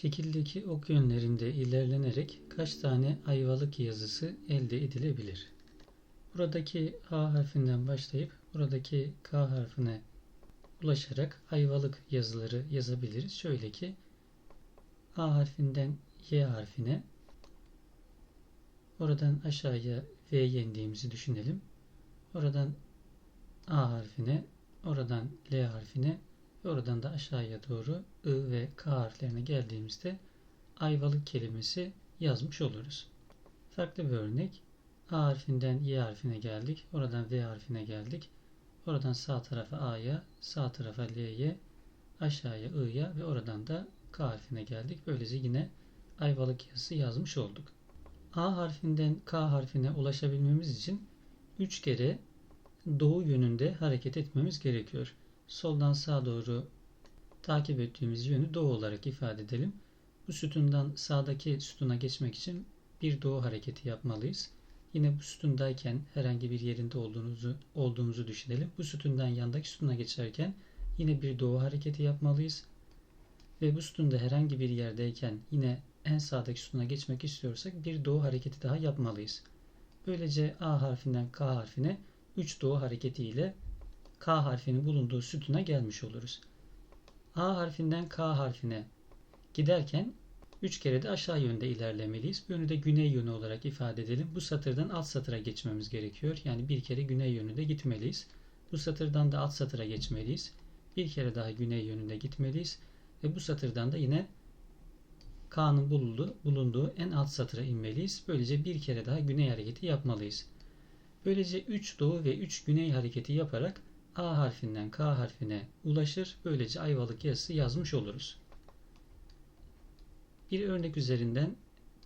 Şekildeki ok yönlerinde ilerlenerek kaç tane ayvalık yazısı elde edilebilir? Buradaki A harfinden başlayıp buradaki K harfine ulaşarak ayvalık yazıları yazabiliriz. Şöyle ki A harfinden Y harfine oradan aşağıya V'ye indiğimizi düşünelim. Oradan A harfine, oradan L harfine ve oradan da aşağıya doğru I ve K harflerine geldiğimizde ayvalık kelimesi yazmış oluruz. Farklı bir örnek. A harfinden Y harfine geldik. Oradan V harfine geldik. Oradan sağ tarafa A'ya, sağ tarafa L'ye, aşağıya I'ya ve oradan da K harfine geldik. Böylece yine ayvalık yazısı yazmış olduk. A harfinden K harfine ulaşabilmemiz için 3 kere doğu yönünde hareket etmemiz gerekiyor. Soldan sağa doğru takip ettiğimiz yönü doğu olarak ifade edelim. Bu sütundan sağdaki sütuna geçmek için bir doğu hareketi yapmalıyız. Yine bu sütundayken herhangi bir yerinde olduğumuzu, olduğumuzu düşünelim. Bu sütundan yandaki sütuna geçerken yine bir doğu hareketi yapmalıyız. Ve bu sütunda herhangi bir yerdeyken yine en sağdaki sütuna geçmek istiyorsak bir doğu hareketi daha yapmalıyız. Böylece A harfinden K harfine 3 doğu hareketiyle K harfinin bulunduğu sütuna gelmiş oluruz. A harfinden K harfine giderken 3 kere de aşağı yönde ilerlemeliyiz. Bu yönü de güney yönü olarak ifade edelim. Bu satırdan alt satıra geçmemiz gerekiyor. Yani bir kere güney yönünde gitmeliyiz. Bu satırdan da alt satıra geçmeliyiz. Bir kere daha güney yönünde gitmeliyiz. Ve bu satırdan da yine K'nın bulunduğu, bulunduğu en alt satıra inmeliyiz. Böylece bir kere daha güney hareketi yapmalıyız. Böylece 3 doğu ve 3 güney hareketi yaparak A harfinden K harfine ulaşır. Böylece ayvalık yazısı yazmış oluruz. Bir örnek üzerinden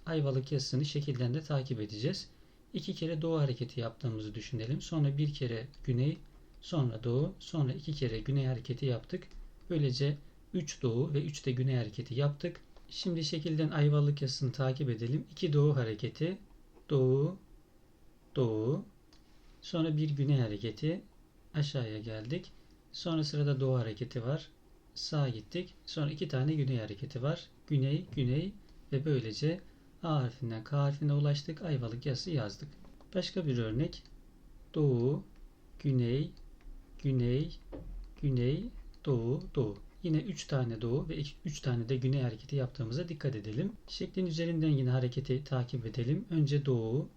ayvalık yazısını şekilden de takip edeceğiz. İki kere doğu hareketi yaptığımızı düşünelim. Sonra bir kere güney, sonra doğu, sonra iki kere güney hareketi yaptık. Böylece 3 doğu ve 3 de güney hareketi yaptık. Şimdi şekilden ayvalık yazısını takip edelim. 2 doğu hareketi, doğu, doğu, sonra bir güney hareketi, aşağıya geldik. Sonra sırada doğu hareketi var. Sağa gittik. Sonra iki tane güney hareketi var. Güney, güney ve böylece A harfinden K harfine ulaştık. Ayvalık yazısı yazdık. Başka bir örnek. Doğu, güney, güney, güney, doğu, doğu. Yine 3 tane doğu ve 3 tane de güney hareketi yaptığımıza dikkat edelim. Şeklin üzerinden yine hareketi takip edelim. Önce doğu,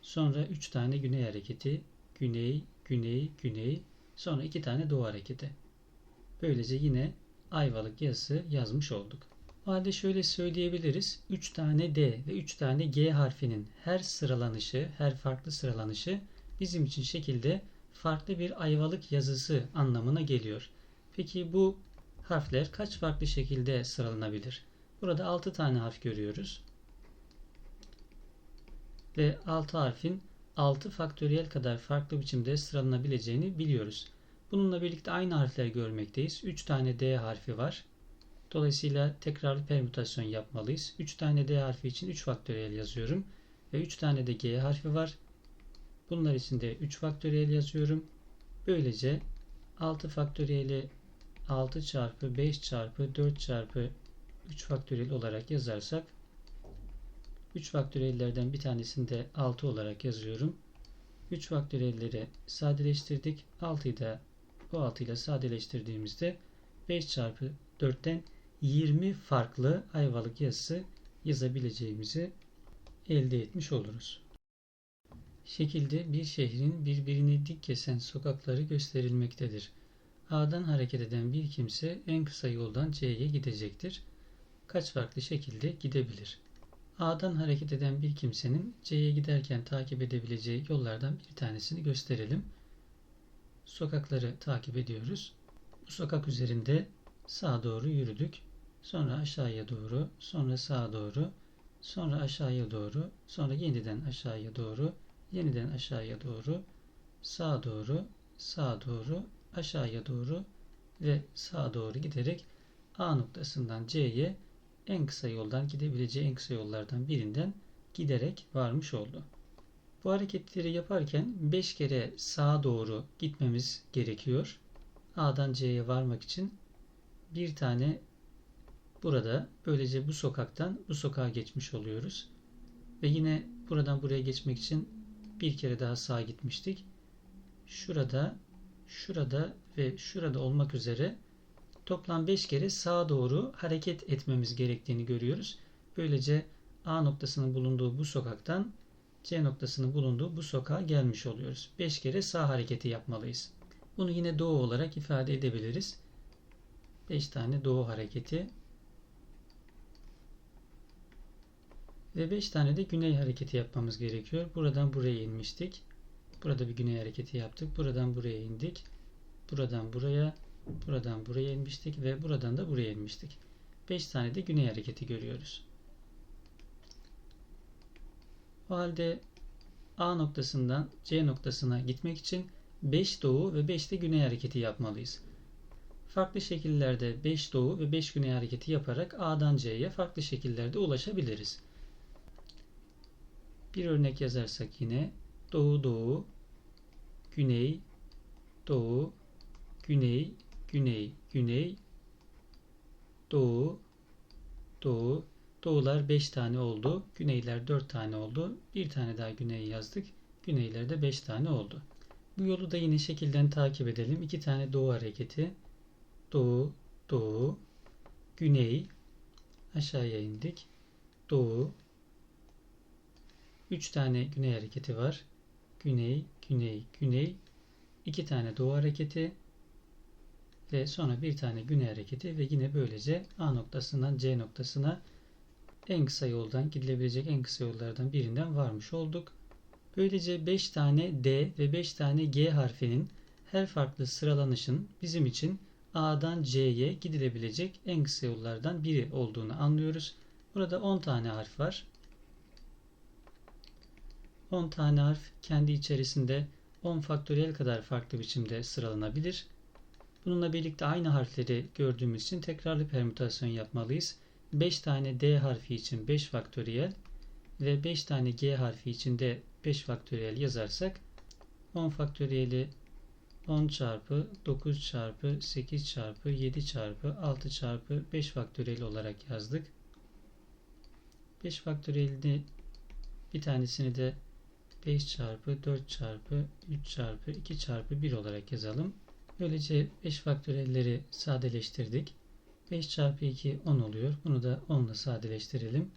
sonra 3 tane güney hareketi, güney, güney, güney, sonra 2 tane doğu hareketi. Böylece yine ayvalık yazısı yazmış olduk. O halde şöyle söyleyebiliriz. 3 tane D ve 3 tane G harfinin her sıralanışı, her farklı sıralanışı bizim için şekilde farklı bir ayvalık yazısı anlamına geliyor. Peki bu harfler kaç farklı şekilde sıralanabilir? Burada 6 tane harf görüyoruz. Ve 6 harfin 6 faktöriyel kadar farklı biçimde sıralanabileceğini biliyoruz. Bununla birlikte aynı harfler görmekteyiz. 3 tane D harfi var. Dolayısıyla tekrarlı permütasyon yapmalıyız. 3 tane D harfi için 3 faktöriyel yazıyorum. Ve 3 tane de G harfi var. Bunlar için de 3 faktöriyel yazıyorum. Böylece 6 faktöriyeli 6 çarpı 5 çarpı 4 çarpı 3 faktöriyel olarak yazarsak 3 faktöriyellerden bir tanesini de 6 olarak yazıyorum. 3 faktöriyelleri sadeleştirdik. 6'yı da bu 6 ile sadeleştirdiğimizde 5 çarpı 4'ten 20 farklı ayvalık yazısı yazabileceğimizi elde etmiş oluruz. Şekilde bir şehrin birbirini dik kesen sokakları gösterilmektedir. A'dan hareket eden bir kimse en kısa yoldan C'ye gidecektir. Kaç farklı şekilde gidebilir? A'dan hareket eden bir kimsenin C'ye giderken takip edebileceği yollardan bir tanesini gösterelim. Sokakları takip ediyoruz. Bu sokak üzerinde sağa doğru yürüdük. Sonra aşağıya doğru, sonra sağa doğru, sonra aşağıya doğru, sonra yeniden aşağıya doğru, yeniden aşağıya doğru, sağa doğru, sağa doğru, aşağıya doğru ve sağa doğru giderek A noktasından C'ye en kısa yoldan gidebileceği en kısa yollardan birinden giderek varmış oldu. Bu hareketleri yaparken 5 kere sağa doğru gitmemiz gerekiyor. A'dan C'ye varmak için bir tane burada. Böylece bu sokaktan bu sokağa geçmiş oluyoruz. Ve yine buradan buraya geçmek için bir kere daha sağa gitmiştik. Şurada, şurada ve şurada olmak üzere toplam 5 kere sağa doğru hareket etmemiz gerektiğini görüyoruz. Böylece A noktasının bulunduğu bu sokaktan C noktasının bulunduğu bu sokağa gelmiş oluyoruz. 5 kere sağ hareketi yapmalıyız. Bunu yine doğu olarak ifade edebiliriz. 5 tane doğu hareketi ve 5 tane de güney hareketi yapmamız gerekiyor. Buradan buraya inmiştik. Burada bir güney hareketi yaptık. Buradan buraya indik. Buradan buraya, buradan buraya inmiştik ve buradan da buraya inmiştik. 5 tane de güney hareketi görüyoruz. O halde A noktasından C noktasına gitmek için 5 doğu ve 5 de güney hareketi yapmalıyız. Farklı şekillerde 5 doğu ve 5 güney hareketi yaparak A'dan C'ye farklı şekillerde ulaşabiliriz. Bir örnek yazarsak yine doğu doğu, güney, doğu, güney, güney, güney, doğu, doğu, Doğular 5 tane oldu. Güneyler 4 tane oldu. Bir tane daha güney yazdık. Güneyler de 5 tane oldu. Bu yolu da yine şekilden takip edelim. 2 tane doğu hareketi. Doğu, doğu, güney, aşağıya indik. Doğu, 3 tane güney hareketi var. Güney, güney, güney. 2 tane doğu hareketi ve sonra bir tane güney hareketi ve yine böylece A noktasından C noktasına en kısa yoldan gidilebilecek en kısa yollardan birinden varmış olduk. Böylece 5 tane D ve 5 tane G harfinin her farklı sıralanışın bizim için A'dan C'ye gidilebilecek en kısa yollardan biri olduğunu anlıyoruz. Burada 10 tane harf var. 10 tane harf kendi içerisinde 10 faktöriyel kadar farklı biçimde sıralanabilir. Bununla birlikte aynı harfleri gördüğümüz için tekrarlı permütasyon yapmalıyız. 5 tane D harfi için 5 faktöriyel ve 5 tane G harfi için de 5 faktöriyel yazarsak 10 faktöriyeli 10 çarpı 9 çarpı 8 çarpı 7 çarpı 6 çarpı 5 faktöriyel olarak yazdık. 5 faktöriyelini bir tanesini de 5 çarpı 4 çarpı 3 çarpı 2 çarpı 1 olarak yazalım. Böylece 5 faktöriyelleri sadeleştirdik. 5 çarpı 2 10 oluyor. Bunu da 10 ile sadeleştirelim.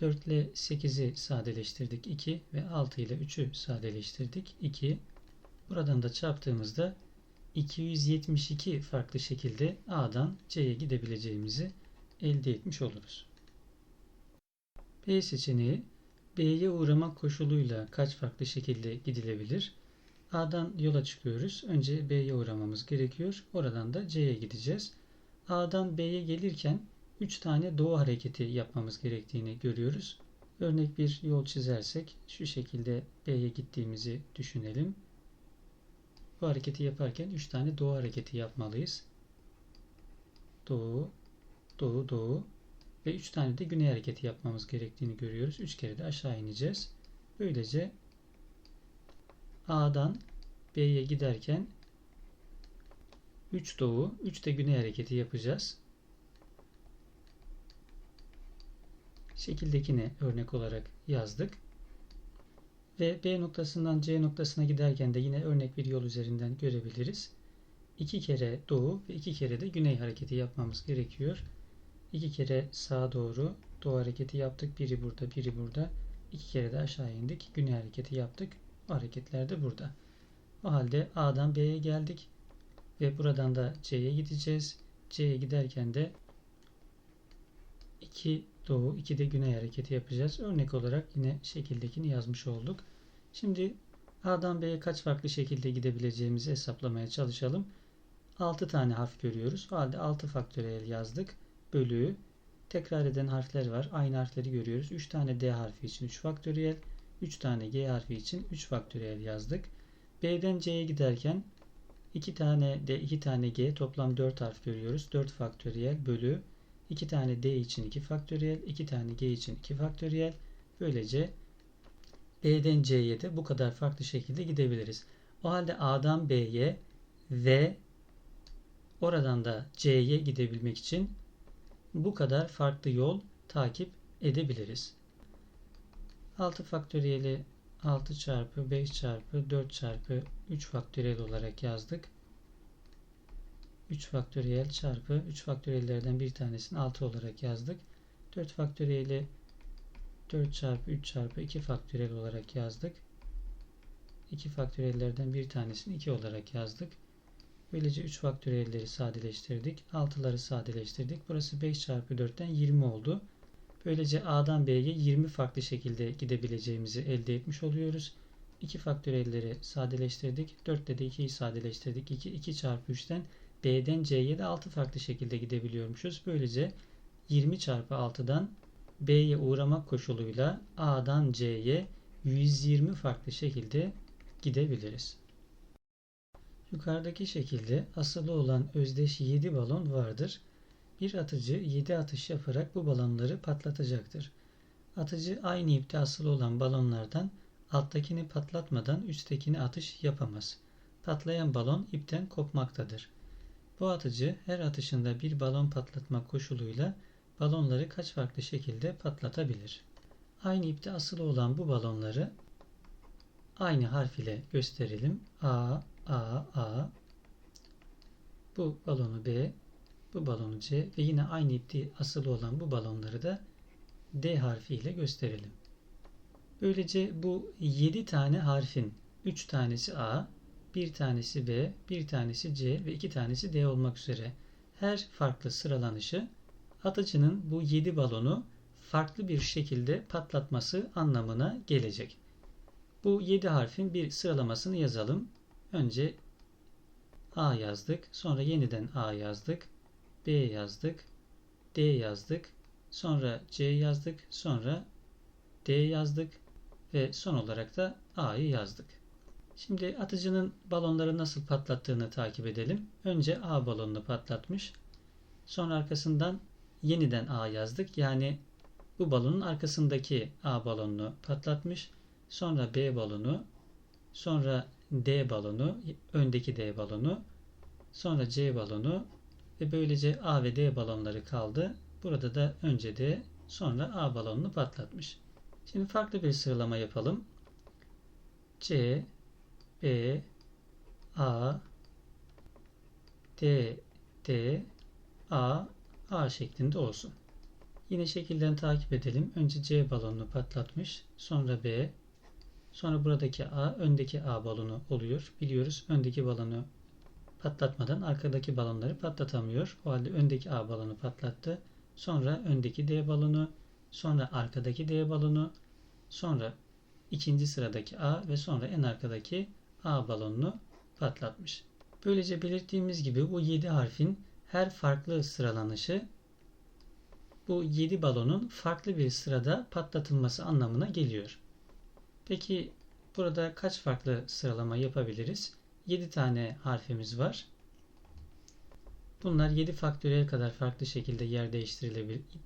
4 ile 8'i sadeleştirdik 2 ve 6 ile 3'ü sadeleştirdik 2. Buradan da çarptığımızda 272 farklı şekilde A'dan C'ye gidebileceğimizi elde etmiş oluruz. B seçeneği B'ye uğramak koşuluyla kaç farklı şekilde gidilebilir? A'dan yola çıkıyoruz. Önce B'ye uğramamız gerekiyor. Oradan da C'ye gideceğiz. A'dan B'ye gelirken 3 tane doğu hareketi yapmamız gerektiğini görüyoruz. Örnek bir yol çizersek şu şekilde B'ye gittiğimizi düşünelim. Bu hareketi yaparken 3 tane doğu hareketi yapmalıyız. Doğu, doğu, doğu ve 3 tane de güney hareketi yapmamız gerektiğini görüyoruz. 3 kere de aşağı ineceğiz. Böylece A'dan B'ye giderken 3 doğu, 3 de güney hareketi yapacağız. Şekildekini örnek olarak yazdık. Ve B noktasından C noktasına giderken de yine örnek bir yol üzerinden görebiliriz. 2 kere doğu ve 2 kere de güney hareketi yapmamız gerekiyor. 2 kere sağa doğru doğu hareketi yaptık. Biri burada, biri burada. 2 kere de aşağı indik. Güney hareketi yaptık. O hareketler de burada. O halde A'dan B'ye geldik. Ve buradan da C'ye gideceğiz. C'ye giderken de 2 doğu 2 de güney hareketi yapacağız. Örnek olarak yine şekildekini yazmış olduk. Şimdi A'dan B'ye kaç farklı şekilde gidebileceğimizi hesaplamaya çalışalım. 6 tane harf görüyoruz. O halde 6 faktöriyel yazdık. Bölü tekrar eden harfler var. Aynı harfleri görüyoruz. 3 tane D harfi için 3 faktöriyel. 3 tane G harfi için 3 faktöriyel yazdık. B'den C'ye giderken 2 tane D, 2 tane G toplam 4 harf görüyoruz. 4 faktöriyel bölü 2 tane D için 2 faktöriyel, 2 tane G için 2 faktöriyel. Böylece B'den C'ye de bu kadar farklı şekilde gidebiliriz. O halde A'dan B'ye ve oradan da C'ye gidebilmek için bu kadar farklı yol takip edebiliriz. 6 faktöriyeli 6 çarpı 5 çarpı 4 çarpı 3 faktöriyel olarak yazdık. 3 faktöriyel çarpı 3 faktöriyellerden bir tanesini 6 olarak yazdık. 4 faktöriyeli 4 çarpı 3 çarpı 2 faktöriyel olarak yazdık. 2 faktöriyellerden bir tanesini 2 olarak yazdık. Böylece 3 faktöriyelleri sadeleştirdik. 6'ları sadeleştirdik. Burası 5 çarpı 4'ten 20 oldu. Böylece A'dan B'ye 20 farklı şekilde gidebileceğimizi elde etmiş oluyoruz. 2 faktöriyelleri sadeleştirdik. 4 ile de 2'yi sadeleştirdik. 2, 2 çarpı 3'ten B'den C'ye de 6 farklı şekilde gidebiliyormuşuz. Böylece 20 çarpı 6'dan B'ye uğramak koşuluyla A'dan C'ye 120 farklı şekilde gidebiliriz. Yukarıdaki şekilde asılı olan özdeş 7 balon vardır. Bir atıcı 7 atış yaparak bu balonları patlatacaktır. Atıcı aynı ipte asılı olan balonlardan alttakini patlatmadan üsttekini atış yapamaz. Patlayan balon ipten kopmaktadır. Bu atıcı her atışında bir balon patlatmak koşuluyla balonları kaç farklı şekilde patlatabilir? Aynı ipte asılı olan bu balonları aynı harf ile gösterelim. A, A, A. Bu balonu B, bu balonu C ve yine aynı ipte asılı olan bu balonları da D harfi ile gösterelim. Böylece bu 7 tane harfin 3 tanesi A, bir tanesi B, bir tanesi C ve iki tanesi D olmak üzere her farklı sıralanışı atıcının bu 7 balonu farklı bir şekilde patlatması anlamına gelecek. Bu 7 harfin bir sıralamasını yazalım. Önce A yazdık. Sonra yeniden A yazdık. B yazdık. D yazdık. Sonra C yazdık. Sonra D yazdık. Ve son olarak da A'yı yazdık. Şimdi atıcının balonları nasıl patlattığını takip edelim. Önce A balonunu patlatmış. Sonra arkasından yeniden A yazdık. Yani bu balonun arkasındaki A balonunu patlatmış. Sonra B balonu, sonra D balonu, öndeki D balonu, sonra C balonu ve böylece A ve D balonları kaldı. Burada da önce D, sonra A balonunu patlatmış. Şimdi farklı bir sıralama yapalım. C, B, A, D, D, A, A şeklinde olsun. Yine şekilden takip edelim. Önce C balonunu patlatmış. Sonra B. Sonra buradaki A öndeki A balonu oluyor. Biliyoruz öndeki balonu patlatmadan arkadaki balonları patlatamıyor. O halde öndeki A balonu patlattı. Sonra öndeki D balonu. Sonra arkadaki D balonu. Sonra ikinci sıradaki A ve sonra en arkadaki A balonunu patlatmış. Böylece belirttiğimiz gibi bu 7 harfin her farklı sıralanışı bu 7 balonun farklı bir sırada patlatılması anlamına geliyor. Peki burada kaç farklı sıralama yapabiliriz? 7 tane harfimiz var. Bunlar 7 faktöriyel kadar farklı şekilde yer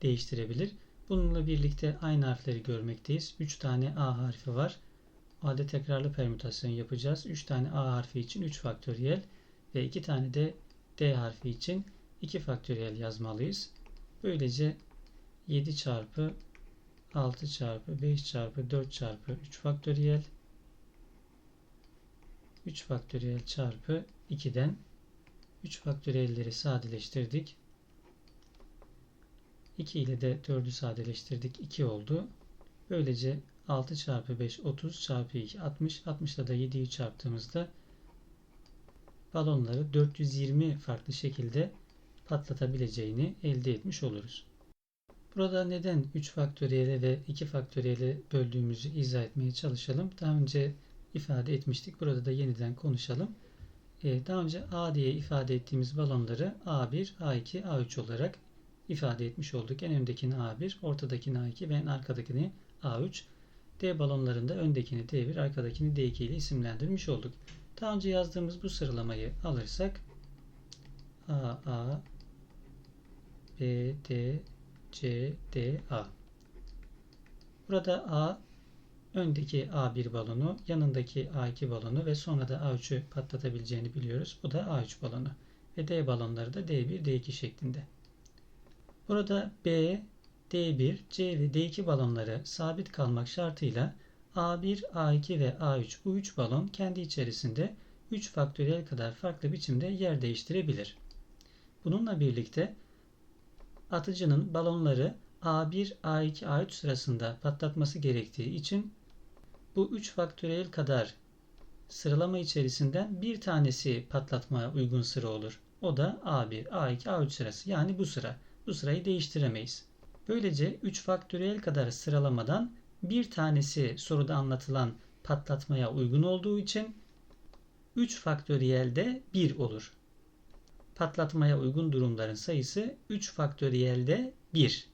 değiştirebilir. Bununla birlikte aynı harfleri görmekteyiz. 3 tane A harfi var. Halde tekrarlı permütasyon yapacağız. 3 tane A harfi için 3 faktöriyel ve 2 tane de D harfi için 2 faktöriyel yazmalıyız. Böylece 7 çarpı 6 çarpı 5 çarpı 4 çarpı 3 faktöriyel 3 faktöriyel çarpı 2'den 3 faktöriyelleri sadeleştirdik. 2 ile de 4'ü sadeleştirdik. 2 oldu. Böylece 6 çarpı 5 30 çarpı 2 60 60 ile de 7'yi çarptığımızda balonları 420 farklı şekilde patlatabileceğini elde etmiş oluruz. Burada neden 3 faktöriyele ve 2 faktöriyele böldüğümüzü izah etmeye çalışalım. Daha önce ifade etmiştik. Burada da yeniden konuşalım. Ee, daha önce A diye ifade ettiğimiz balonları A1, A2, A3 olarak ifade etmiş olduk. En öndekini A1, ortadakini A2 ve en arkadakini A3. D balonlarında öndekini D1, arkadakini D2 ile isimlendirmiş olduk. Daha önce yazdığımız bu sıralamayı alırsak A, A, B, D, C, D, A. Burada A öndeki A1 balonu, yanındaki A2 balonu ve sonra da A3'ü patlatabileceğini biliyoruz. Bu da A3 balonu. Ve D balonları da D1, D2 şeklinde. Burada B, D1, C ve D2 balonları sabit kalmak şartıyla A1, A2 ve A3 bu 3 balon kendi içerisinde 3 faktöriyel kadar farklı biçimde yer değiştirebilir. Bununla birlikte atıcının balonları A1, A2, A3 sırasında patlatması gerektiği için bu 3 faktöriyel kadar sıralama içerisinden bir tanesi patlatmaya uygun sıra olur. O da A1, A2, A3 sırası. Yani bu sıra. Bu sırayı değiştiremeyiz. Böylece 3 faktöriyel kadar sıralamadan bir tanesi soruda anlatılan patlatmaya uygun olduğu için 3 faktöriyelde 1 olur. Patlatmaya uygun durumların sayısı 3 faktöriyelde 1.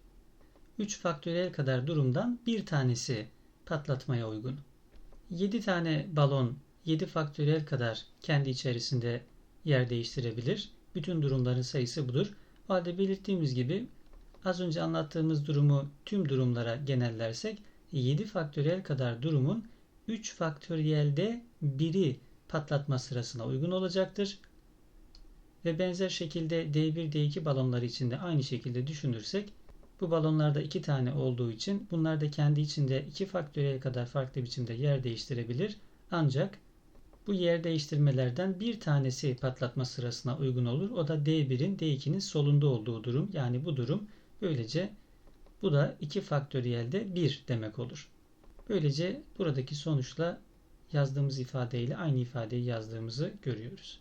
3 faktöriyel kadar durumdan bir tanesi patlatmaya uygun. 7 tane balon 7 faktöriyel kadar kendi içerisinde yer değiştirebilir. Bütün durumların sayısı budur. O halde belirttiğimiz gibi az önce anlattığımız durumu tüm durumlara genellersek 7 faktöriyel kadar durumun 3 faktöriyelde biri patlatma sırasına uygun olacaktır. Ve benzer şekilde D1, D2 balonları için de aynı şekilde düşünürsek bu balonlarda iki tane olduğu için bunlar da kendi içinde iki faktöriyel kadar farklı biçimde yer değiştirebilir. Ancak bu yer değiştirmelerden bir tanesi patlatma sırasına uygun olur. O da D1'in D2'nin solunda olduğu durum. Yani bu durum böylece bu da 2 faktöriyelde 1 demek olur. Böylece buradaki sonuçla yazdığımız ifadeyle aynı ifadeyi yazdığımızı görüyoruz.